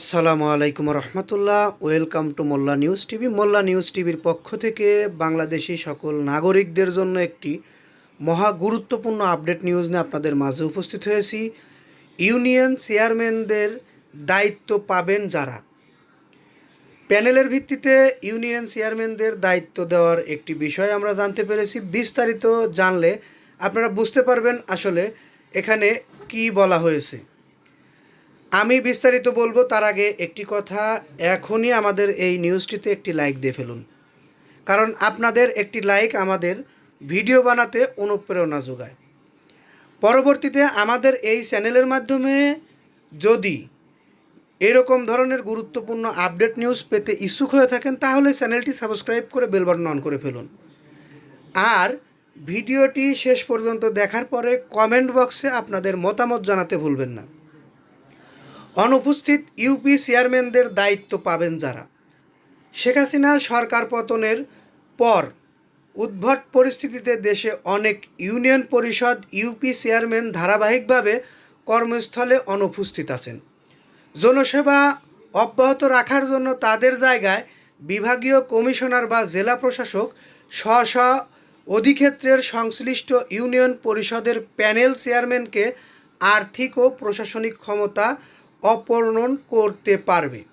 আসসালামু আলাইকুম রহমতুল্লাহ। Welcome to Molla news TV. Molla news টিভির পক্ষ থেকে বাংলাদেশি সকল নাগরিকদের জন্য একটি মহা গুরুত্বপূর্ণ আপডেট নিউজ নিয়ে আপনাদের মাঝে উপস্থিত হয়েছি। ইউনিয়ন চেয়ারম্যানদের দায়িত্ব পাবেন যারা? প্যানেলের ভিত্তিতে ইউনিয়ন চেয়ারম্যানদের দায়িত্ব দেওয়ার একটি বিষয় আমরা জানতে পেরেছি। বিস্তারিত জানলে আপনারা বুঝতে পারবেন আসলে এখানে কি বলা হয়েছে। আমি বিস্তারিত বলব, তার আগে একটি কথা, এখনই আমাদের এই নিউজটিতে একটি লাইক দিয়ে ফেলুন। কারণ আপনাদের একটি লাইক আমাদের ভিডিও বানাতে অনুপ্রেরণা যোগায়। পরবর্তীতে আমাদের এই চ্যানেলের মাধ্যমে যদি এরকম ধরনের গুরুত্বপূর্ণ আপডেট নিউজ পেতে ইচ্ছুক হয়ে থাকেন, তাহলে চ্যানেলটি সাবস্ক্রাইব করে বেল বাটন অন করে ফেলুন। আর ভিডিওটি শেষ পর্যন্ত দেখার পরে কমেন্ট বক্সে আপনাদের মতামত জানাতে ভুলবেন না। অনুপস্থিত ইউপি চেয়ারম্যানদের দায়িত্ব পাবেন যারা। শেখ হাসিনা সরকার পতনের পর উদ্ভট পরিস্থিতিতে দেশে অনেক ইউনিয়ন পরিষদ ইউপি চেয়ারম্যান ধারাবাহিকভাবে কর্মস্থলে অনুপস্থিত আছেন। জনসেবা অব্যাহত রাখার জন্য তাদের জায়গায় বিভাগীয় কমিশনার বা জেলা প্রশাসক স্ব স্ব অধিক্ষেত্রের সংশ্লিষ্ট ইউনিয়ন পরিষদের প্যানেল চেয়ারম্যানকে আর্থিক ও প্রশাসনিক ক্ষমতা অপহরণ করতে পারবে।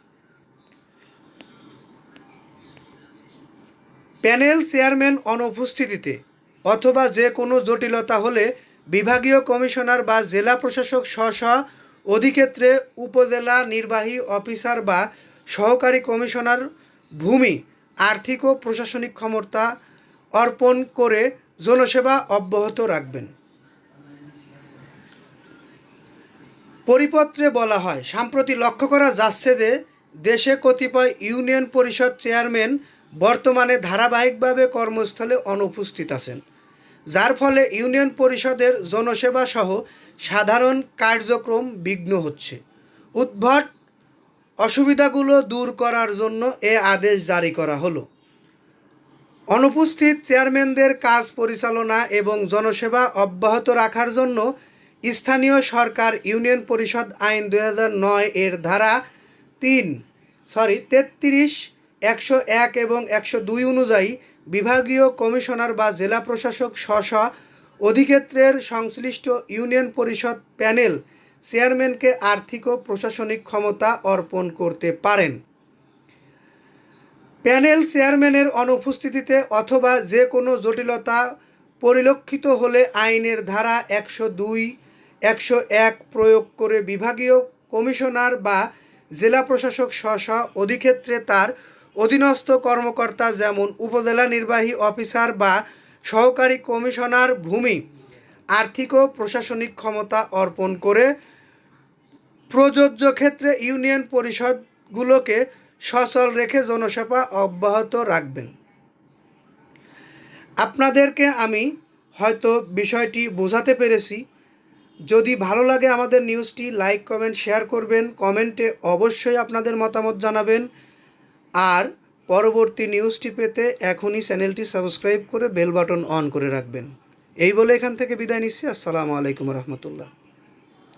প্যানেল চেয়ারম্যান অনুপস্থিতিতে অথবা যে কোনো জটিলতা হলে বিভাগীয় কমিশনার বা জেলা প্রশাসক স্ব অধিক্ষেত্রে উপজেলা নির্বাহী অফিসার বা সহকারী কমিশনার ভূমি, আর্থিক ও প্রশাসনিক ক্ষমতা অর্পণ করে জনসেবা অব্যাহত রাখবেন। পরিপত্রে বলা হয়, সম্প্রতি লক্ষ্য করা যাচ্ছে যে দেশে কতিপয় ইউনিয়ন পরিষদ চেয়ারম্যান বর্তমানে ধারাবাহিকভাবে কর্মস্থলে অনুপস্থিত আছেন। যার ফলে ইউনিয়ন পরিষদের জনসেবা সহ সাধারণ কার্যক্রম বিঘ্ন হচ্ছে। উদ্ভট অসুবিধাগুলো দূর করার জন্য এ আদেশ জারি করা হলো। অনুপস্থিত চেয়ারম্যানদের কাজ পরিচালনা এবং জনসেবা অব্যাহত রাখার জন্য স্থানীয় সরকার ইউনিয়ন পরিষদ আইন দুই এর ধারা তিন সরি তেত্রিশ, একশো এক এবং একশো দুই অনুযায়ী বিভাগীয় কমিশনার বা জেলা প্রশাসক স্ব অধিক্ষেত্রের সংশ্লিষ্ট ইউনিয়ন পরিষদ প্যানেল চেয়ারম্যানকে আর্থিক ও প্রশাসনিক ক্ষমতা অর্পণ করতে পারেন। প্যানেল চেয়ারম্যানের অনুপস্থিতিতে অথবা যে কোনো জটিলতা পরিলক্ষিত হলে আইনের ধারা একশো দুই একশো এক প্রয়োগ করে বিভাগীয় কমিশনার বা জেলা প্রশাসক স্ব অধিক্ষেত্রে তার অধীনস্থ কর্মকর্তা যেমন উপজেলা নির্বাহী অফিসার বা সহকারী কমিশনার ভূমি, আর্থিক ও প্রশাসনিক ক্ষমতা অর্পণ করে প্রযোজ্য ক্ষেত্রে ইউনিয়ন পরিষদগুলোকে সচল রেখে জনসেবা অব্যাহত রাখবেন। আপনাদেরকে আমি হয়তো বিষয়টি বোঝাতে পেরেছি যদি ভালো লাগে আমাদের নিউজটি লাইক কমেন্ট শেয়ার করবেন। কমেন্টে অবশ্যই আপনাদের মতামত জানাবেন। আর পরবর্তী নিউজটি পেতে এখনই চ্যানেলটি সাবস্ক্রাইব করে বেল বাটন অন করে রাখবেন। এই বলে এখান থেকে বিদায় নিচ্ছি। আসসালামু আলাইকুম রহমতুল্লাহ।